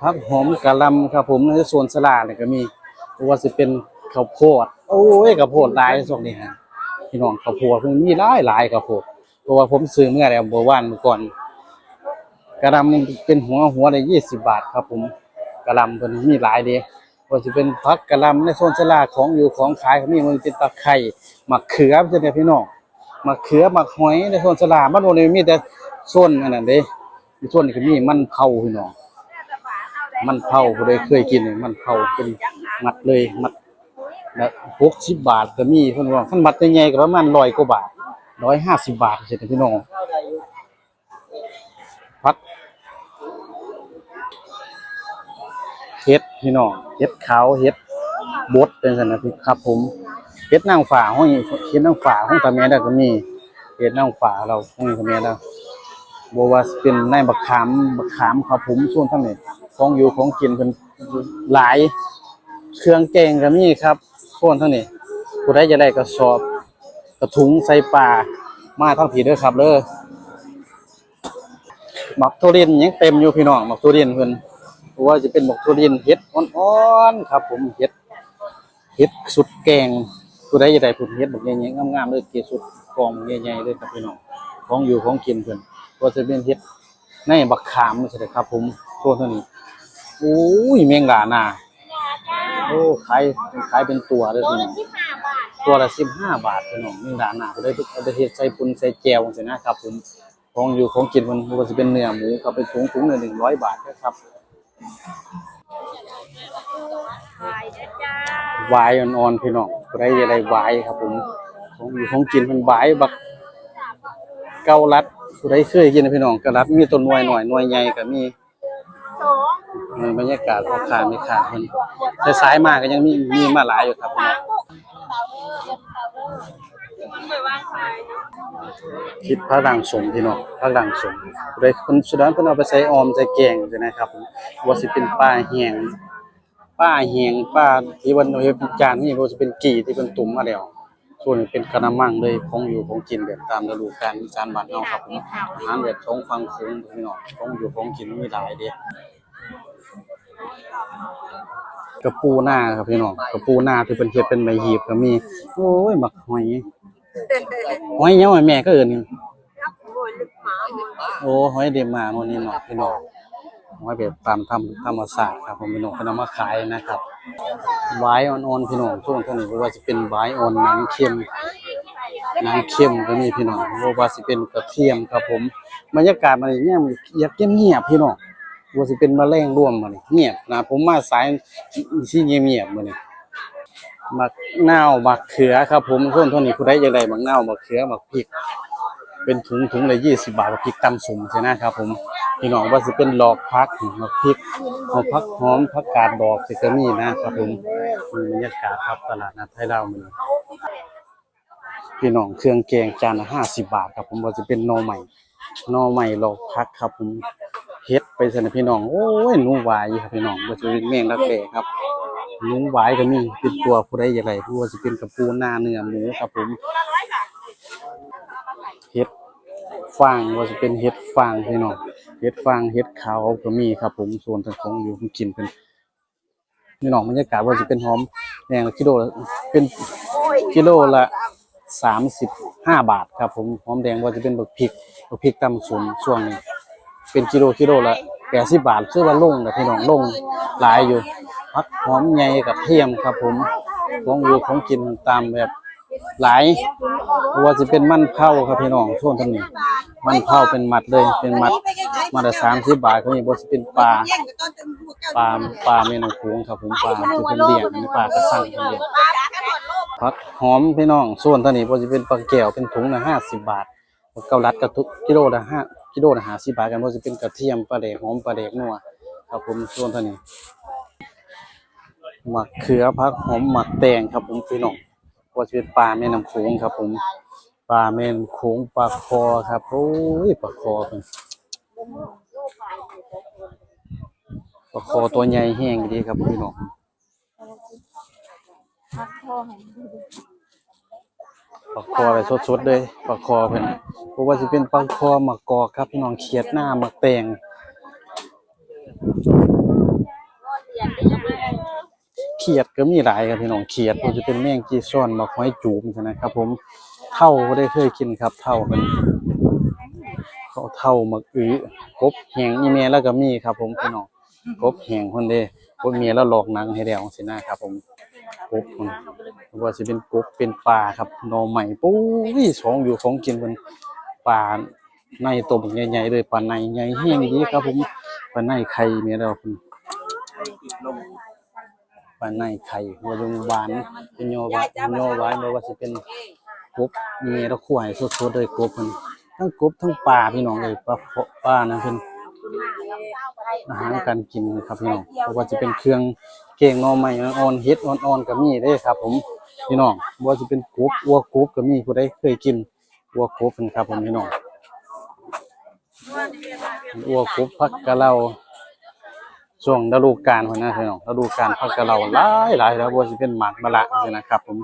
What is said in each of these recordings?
ผักหอมกะลำครับผมในส่วนสลาเนี่ยก็มีว่าสิเป็นข้าวโพดโอ้ยข้าวโพดหลายช่วงนี้ฮะพี่น้องข้าวโพดเพิ่นมีหลายหลายข้าวโพดเพราะว่าผมซื้อเมื่อแล้วเมื่อวานเมื่อก่อนกะหล่ำเป็นหัวหัวละ20บาทครับผมกะลำเพิ่นมีหลายเด้ว่าสิเป็นผักกะลำในโซนสลาของอยู่ของขายก็มีมันเป็นตะไคร้มะเขือจังได๋พี่น้องมะเขือมะหอยในโซนสลาบ้านโน่นนี่มีแต่โซนอันนั้นเด้ในโซนนี้ก็มีมันเผาพี่น้อง มันเผาผู้ใดเคยกิน มันเผาเป็นมัดเลยมัดละหกสิบบาทก็มีเพิ่นว่าคันมัดใหญ่ๆก็ประมาณร้อยกว่าบาทร้อยห้าสิบบาทใช่ไหมพี่น้องพัดเฮ็ดพี่น้องเฮ็ดขาวเฮ็ดบดเป็นสันนะพี่ครับ ผมเฮ็ดนางฝ่าห้องเฮ็ดนางฝ่าห้องตาแม่ได้ก็มีเฮ็ดนางฝ่าเราห้องตาแม่ได้บ่ว่าสิเป็นในบักขามบักขามครับผมส่วนทั้งนี้ ของอยู่ของกินเป็นหลาย เครื่องแกงก็มีครับโคนทั้งนี้ผู้ใดจะได้กระสอบ กระถุงใส่ปลามาทั้งผีด้อครับเด้อหมักทุเรียนยังเต็มอยู่พี่น้องหมักทุเรียนเพิ่นเพราะว่าจะเป็นหมักทุเรียนเฮ็ดอ่อนๆครับ ผมเฮ็ดเฮ็ดสุดแกงผู้ใดจะได้ผลเฮ็ดแบบใหญ่ๆงามๆเลยเกสุดกองใหญ่ๆเลยครับพี่น้องของอยู่ของกินเพิ่นว่าจะเป็นเฮ็ดในบักขามใช่ไหมครับ ผมโซนเท่านี้ โอ้ยแมงดานาโอ้ขายขายเป็นตัวเลยพี่น้องตัวละสิบห้าบาทพี่น้องแมงดานาก็ได้เอาไปเฮ็ดใส่ปุนใส่แจวจังซี่นะครับผมของอยู่ของกินมันมันก็สิเป็นเนื้อหมูครับเป็นถุงถุงละหนึ่งร้อยบาทนะครับขายเด้อจ้าวายอ่อนๆพี่น้องก็ได้จะได้วายครับผมของอยู่ของกินมันวายบักเกาลัดผู้ใดเคยกินนะพี่น้องกะลัดมีต้นหน่วยหน่อยหน่วยใหญ่ก็มี สองในบรรยากาศพอขาไม่ขาดมันแต่สายมาก็ยังมีมีมาหลายอยู่ครับคิดพระดังสมพี่น้องพระดังสมเลยคนสุดานเพิ่นเอาไปใส่ออมใส่แกงใช่นะครับว่าสิเป็นปลาแหงปลาแหงปลาที่วันเฮ็ดเป็นจานนี่บ่สิเป็นกี่ที่เป็นตุ่มมาแล้วส่วนเป็นกะละมังเลยของอยู่ของกินแบบตามฤดูกาลอีสานบ้านเฮาครับอาหารแบบท้องฟังโขงพี่น้องของอยู่ของกินมีหลายเด้ กระปูหน้าครับพี่น้องกระปูหน้าที่เป็นเฮ็ดเป็นใบหีบก็มี โอ้ยบักหอยหอยยังไงแม่ก็เอิ้นโอ้หมาหมดโอ้หอยเดมาโน่นนี่เนาะพี่น้องหอยแบบตามธรรมธรรมศาสตร์ครับผมพี่น้องเพิ่นเอามาขายนะครับวายอ่อนๆพี่น้องช่วงเท่านี้ว่าสิเป็นวายอ่อนหนังเค็มหนังเค็มก็มีพี่น้องว่าสิเป็นกระเทียมครับผมบรรยากาศมันเนี่ยมันเงียบเงียบๆพี่น้อง ว่าสิเป็นแมลงร่วมมันเงียบนะผมมาสายสิเงียบๆมื้อนี้มักนาวมักเขือครับผมช่วงเท่านี้ผู้ใดอยากได้มักนาวมักเขือมักพริก เป็นถุงถุงละยี่สิบาทกับพริกตำสุ่มใช่นะครับ ผมพี่น้องว่าสิเป็นหลอกพักหลอกพริกหอมพักหอมพักกาดดอกสิก็มีนะครับผมมีบรรยากาศครับตลาดนัดไทยลาวมันพี่น้องเครื่องแกงจานละห้าสิบบาทครับผมว่าจะเป็นนอใหม่นอใหม่หลอกพักครับผม เฮ็ดไปสนะพี่น้องโอ้ยหนูหวายครับพี่น้องว่าจะเป็นแมงลักแหล่ครับหนูหวายก็มีเป็นตัวผู้ใดอย่างไรผู้ว่าจะเป็นกระปูหน้าเนื้อหมูครับผมเห็ดฟางว่าจะเป็นเห็ดฟางพี่น้องเห็ดฟางเห็ดขาวก็มีครับผมส่วนทางของอยู่ผมกินเป็นพี่น้องบรรยากาศว่าจะเป็นหอมแดงละกิโลเป็นกิโลละสามสิบห้าบาทครับผมหอมแดงว่าจะเป็นบักพริกบักพริกตำสมช่วงนี้ เป็นกิโลกิโลละแปดสิบบาทซื้อว่าลงแต่พี่น้องลงหลายอยู่พักหอมใหญ่กับเทียมครับผมของอยู่ของกินตามแบบหลายเพราะว่าจะเป็นมันเผาครับพี่น้องช่วงทางนี้ มันเผาเป็นมัดเลยเป็นมัดมาละสามสิบบาทก็มีบ่สิเป็นปลาปลาปลาแม่น้ำโขงครับผมปลาที่เป็นเลี้ยงปลากระสังเป็นเลี้ยงผักหอมพี่น้องส่วนท่านี้บ่สิเป็นปลาแก้วเป็นถุงละห้าสิบบาท เกาลัดกระทุกกิโลละห้ากิโลละห้าสิบบาทกันบ่สิเป็นกระเทียมปลาแดกหอมปลาแดกนัวครับผมส่วนทางนี้หมักเขือผักหอมหมักแตงครับผมพี่น้องว่าจะเป็นปลาแม่น้ำโขงครับ ผมปลาแม่น้ำโขงปลาคอครับโอ้ยปลาคอเป็นปลาคอตัวใหญ่แห้งดีครับพี่น้อง ปลาคออะไรสดๆเลยปลาคอเป็นเพราะว่าจะเป็นปลาคอหมักกอกครับพี่น้องเขียดหน้าหมักแตงเขียดก็มีหลายครับพี่น้องเขียดก็จะเป็นแมงจีซ่อนมาหอยจูบใช่นะครับ ผมเท่าก็ได้เคยกินครับ เท่าเป็นเขาเท่ามักอื้อกบแหงอีเมลแล้วก็มีครับ ผมพี่น้องกบแหงคนเด้กบเมียแล้วหลอกนังให้แล้วสินะครับผม กบคนว่าสิเป็นกบเป็นปลาครับหนอใหม่ปุ้ยสองอยู่ของกินเป็นปลาในตัวบักใหญ่ๆเลยปลาในใหญ่แห้งดีครับ ผมปลาในไข่เมียแล้วคุณปลาในไข่หัวยุงหวานเป็นโยหวานโยหวานบ่ว่าสิเป็นกบมีตะข่วยสดๆเลยกบมันทั้งกบทั้งปลาพี่น้องเลยปลาเพาะปลานะเพิ่น อาหารการกินนะครับพี่น้องบ่ว่าจะเป็นเครื่องเกงหน่อไม้อ่อนๆเฮ็ดอ่อนๆก็มีเด้ครับ ผมพี่น้องบ่ว่าจะเป็นกบอัวกบก็มีผู้ใดเคยกินอัวกบเพิ่นครับ ผมพี่น้องอัวกบผักกะเหล่าช่วงฤดูกาลพุ่นนะพี่น้องฤดูกาลพักกะเราหลายหลายแล้วบ่สิเป็นหมากมะละนี่นะครับ ผม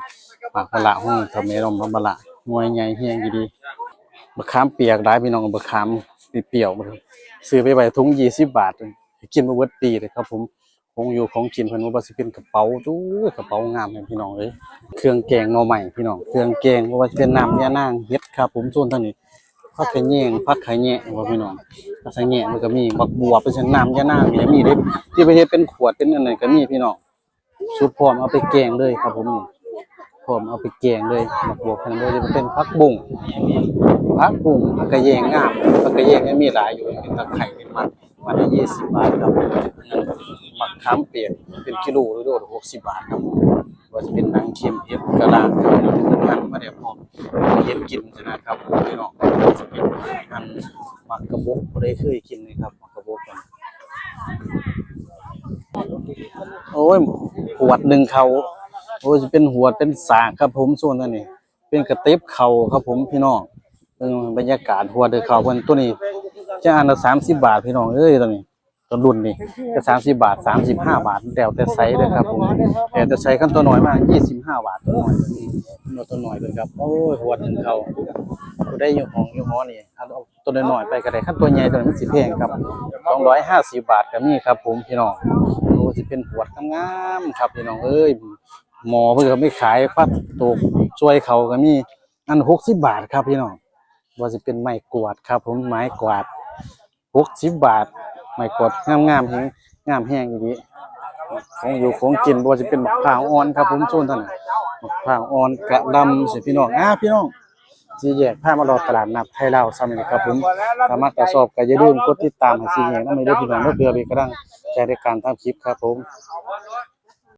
หมากมะละห้องทำเมรมมะละหน่วยใหญ่เฮียงดีๆมะขามเปียกหลายพี่น้องมะขาม เปรี้ยวๆบ่ครับซื้อไปไว้ถุง20บาทกินบ่เบิดปีเลยครับผมคงอยู่ของกินเพิ่นว่าสิเป็นกระเป๋าตู้ยกระเป๋างามเลยพี่น้องเอ้ยเครื่องแกงหน่อใหม่พี่น้องเครื่องแกงว่าสิเป็นน้ำยานางเฮ็ดครับ ผมส่วนทางนี้ผักขะแยงผักขะแยะว่าพี่น้องกระสังแง่มันก็มีบักบัวเป็นเช่นน้ำยะนางมีมีเด้ที่ไปเฮ็ดเป็นขวดเป็นอันนั้นก็มีพี่น้องชุบพร้อมเอาไปแกงเลยครับผมนี่ พร้อมเอาไปแกงเลยบักบัวขนมจะเป็นผักบุ้งผักบุ้งผักกระแยงงามผักกระแยงมีหลายอยู่เป็นตะไคร้เป็นมันมันละ20บาทครับมักข้ามเปลี่ยกเป็นกิโลหรือโลละ60บาทครับว่าจะเป็นนางเค็มเฮ็ดกระลางครับอันมาเดี๋ยวพร้อมเฮ็ดกินนะครับพี่น้องจะเป็นอันหมักกระบอกได้เคยกินเลยครับหมักกระบอกกันโอ้ยหวดหนึ่งเขา โอ้จะเป็นหัวเป็นสากครับผมส่วนนั้นนี่เป็นกระเต็บเข่าครับผมพี่น้องเออบรรยากาศหัวเดือเข่าเพิ่นตัวนี้จะอันละ30บาทพี่น้องเอ้ยตัวนี้ตัวรุ่นนี่ก็30บาท35บห้าบาทแล้วแต่ไซส์เลยครับผมแต่แต่ไซส์ขั้นตัวน้อยมาก25บห้าบาทตัวน้อยตัวนี้ตัวน้อยเลยครับโอ้ยหัวดหนึ่งเขาตัวได้อยู่ห้องอยู่หอนี่เอาตัวน้อยไปก็ได้ขั้นตัวใหญ่ตัวนี้มันสิแพงครับ250บบาทก็มีครับผมพี่น้องโอ้สิเป็นขวงามๆครับพี่น้องเอ้ย หมอเพิ่นก็ไม่ขายปัดตกช่วยเขาก็มีอัน60บาทครับพี่น้องว่าสิเป็นไม้กวาดครับ ผมไม้กวาด60บบาท ไม้กวาดงามๆแฮงงามแฮงอีหลีของอยู่ของกินบ่ว่าสิเป็นมะพร้าวอ่อนครับ ผมโซนท่านมะพร้าวอ่อนกระดำสิพี่น้องอ่าพี่น้องสีแยกผ้ามารอตลาดนัดไทยลาซ้ำนี่ครับผมสามารถตรวจสอบก็อย่าลืมกดติดตามให้สีแยกนำไปด้วยพี่น้องเพื่อเป็นกำลังใจในการทำคลิปครับผม